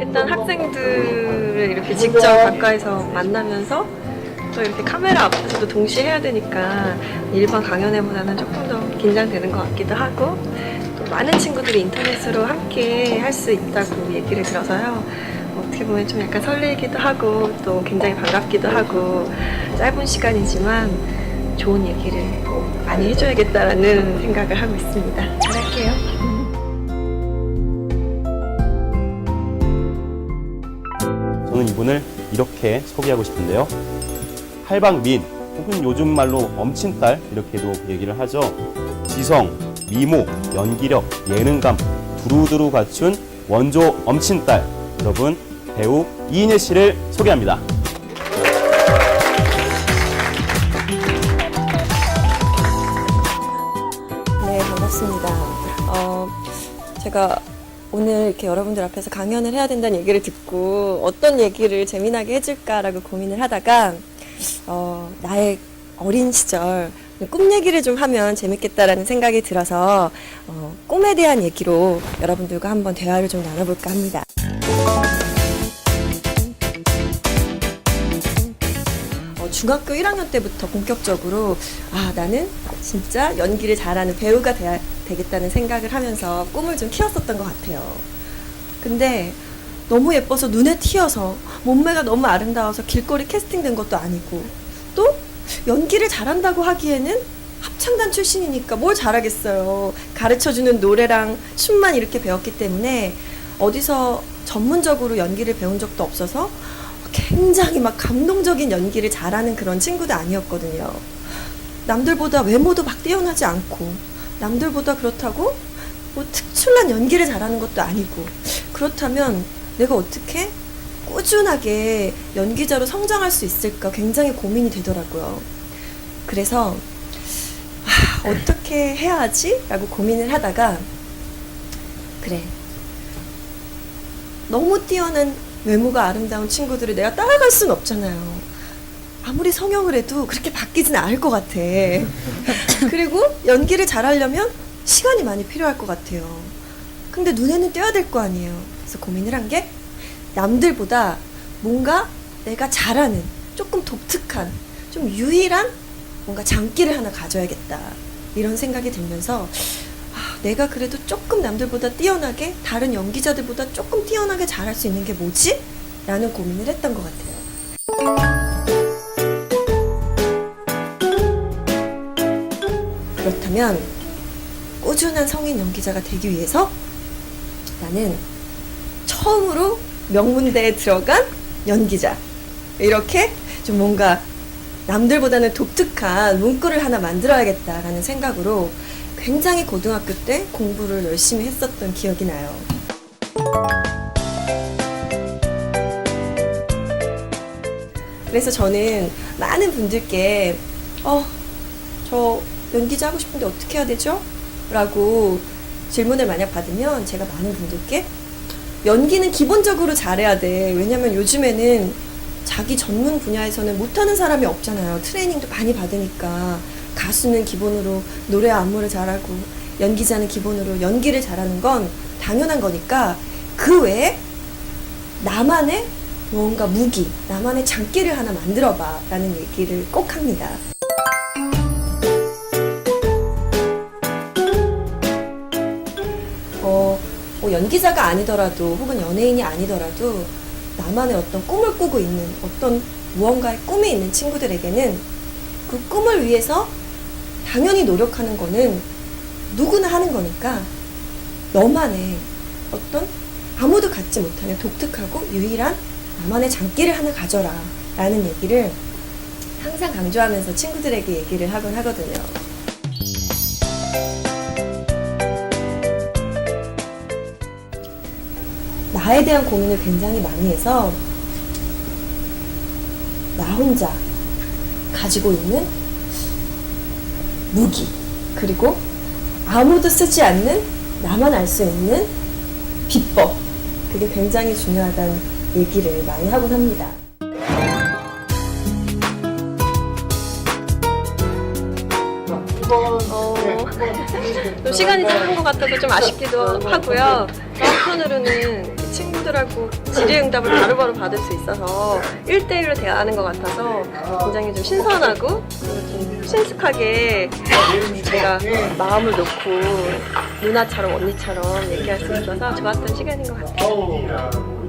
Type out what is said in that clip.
일단 학생들을 이렇게 직접 가까이서 만나면서 또 이렇게 카메라 앞에서도 동시에 해야 되니까 일반 강연회보다는 조금 더 긴장되는 것 같기도 하고 또 많은 친구들이 인터넷으로 함께 할 수 있다고 얘기를 들어서요. 어떻게 보면 좀 약간 설레기도 하고 또 굉장히 반갑기도 하고 짧은 시간이지만 좋은 얘기를 많이 해줘야겠다라는 생각을 하고 있습니다. 잘할게요. 저는 이분을 이렇게 소개하고 싶은데요. 할방민 혹은 요즘 말로 엄친딸 이렇게도 얘기를 하죠. 지성, 미모, 연기력, 예능감 두루두루 갖춘 원조 엄친딸 여러분 배우 이인혜 씨를 소개합니다. 네, 반갑습니다. 어, 제가 오늘 이렇게 여러분들 앞에서 강연을 해야 된다는 얘기를 듣고 어떤 얘기를 재미나게 해줄까라고 고민을 하다가 어, 나의 어린 시절 꿈 얘기를 좀 하면 재밌겠다라는 생각이 들어서 어, 꿈에 대한 얘기로 여러분들과 한번 대화를 좀 나눠볼까 합니다. 어, 중학교 1학년 때부터 본격적으로 아 나는 진짜 연기를 잘하는 배우가 돼야 되겠다는 생각을 하면서 꿈을 좀 키웠었던 것 같아요. 근데 너무 예뻐서 눈에 튀어서 몸매가 너무 아름다워서 길거리 캐스팅된 것도 아니고 또 연기를 잘한다고 하기에는 합창단 출신이니까 뭘 잘하겠어요. 가르쳐주는 노래랑 춤만 이렇게 배웠기 때문에 어디서 전문적으로 연기를 배운 적도 없어서 굉장히 막 감동적인 연기를 잘하는 그런 친구도 아니었거든요. 남들보다 외모도 막 뛰어나지 않고 남들보다 그렇다고 뭐 특출난 연기를 잘하는 것도 아니고 그렇다면 내가 어떻게 꾸준하게 연기자로 성장할 수 있을까 굉장히 고민이 되더라고요. 그래서 아, 어떻게 해야 하지? 라고 고민을 하다가 그래 너무 뛰어난 외모가 아름다운 친구들을 내가 따라갈 순 없잖아요. 아무리 성형을 해도 그렇게 바뀌진 않을 것 같아. 그리고 연기를 잘하려면 시간이 많이 필요할 것 같아요. 근데 눈에는 띄어야 될 거 아니에요. 그래서 고민을 한 게 남들보다 뭔가 내가 잘하는 조금 독특한 좀 유일한 뭔가 장기를 하나 가져야겠다. 이런 생각이 들면서 아, 내가 그래도 조금 남들보다 뛰어나게 다른 연기자들보다 조금 뛰어나게 잘할 수 있는 게 뭐지? 라는 고민을 했던 것 같아요. 그렇다면 꾸준한 성인 연기자가 되기 위해서 나는 처음으로 명문대에 들어간 연기자 이렇게 좀 뭔가 남들보다는 독특한 문구를 하나 만들어야겠다라는 생각으로 굉장히 고등학교 때 공부를 열심히 했었던 기억이 나요. 그래서 저는 많은 분들께 어, 저 연기자 하고 싶은데 어떻게 해야 되죠? 라고 질문을 만약 받으면 제가 많은 분들께 연기는 기본적으로 잘해야 돼. 왜냐면 요즘에는 자기 전문 분야에서는 못하는 사람이 없잖아요. 트레이닝도 많이 받으니까. 가수는 기본으로 노래 안무를 잘하고, 연기자는 기본으로 연기를 잘하는 건 당연한 거니까, 그 외에 나만의 뭔가 무기, 나만의 장기를 하나 만들어봐. 라는 얘기를 꼭 합니다. 어, 뭐 연기자가 아니더라도 혹은 연예인이 아니더라도 나만의 어떤 꿈을 꾸고 있는 어떤 무언가의 꿈이 있는 친구들에게는 그 꿈을 위해서 당연히 노력하는 거는 누구나 하는 거니까 너만의 어떤 아무도 갖지 못하는 독특하고 유일한 나만의 장기를 하나 가져라 라는 얘기를 항상 강조하면서 친구들에게 얘기를 하곤 하거든요. 나에 대한 고민을 굉장히 많이 해서 나 혼자 가지고 있는 무기 그리고 아무도 쓰지 않는 나만 알 수 있는 비법 그게 굉장히 중요하다는 얘기를 많이 하곤 합니다. 좀 시간이 짧은 것 같아서 좀 아쉽기도 하고요. 또 한편으로는 친구들하고 질의응답을 바로바로 받을 수 있어서 1대1로 대화하는 것 같아서 굉장히 좀 신선하고 좀 친숙하게 제가 마음을 놓고 누나처럼 언니처럼 얘기할 수 있어서 좋았던 시간인 것 같아요.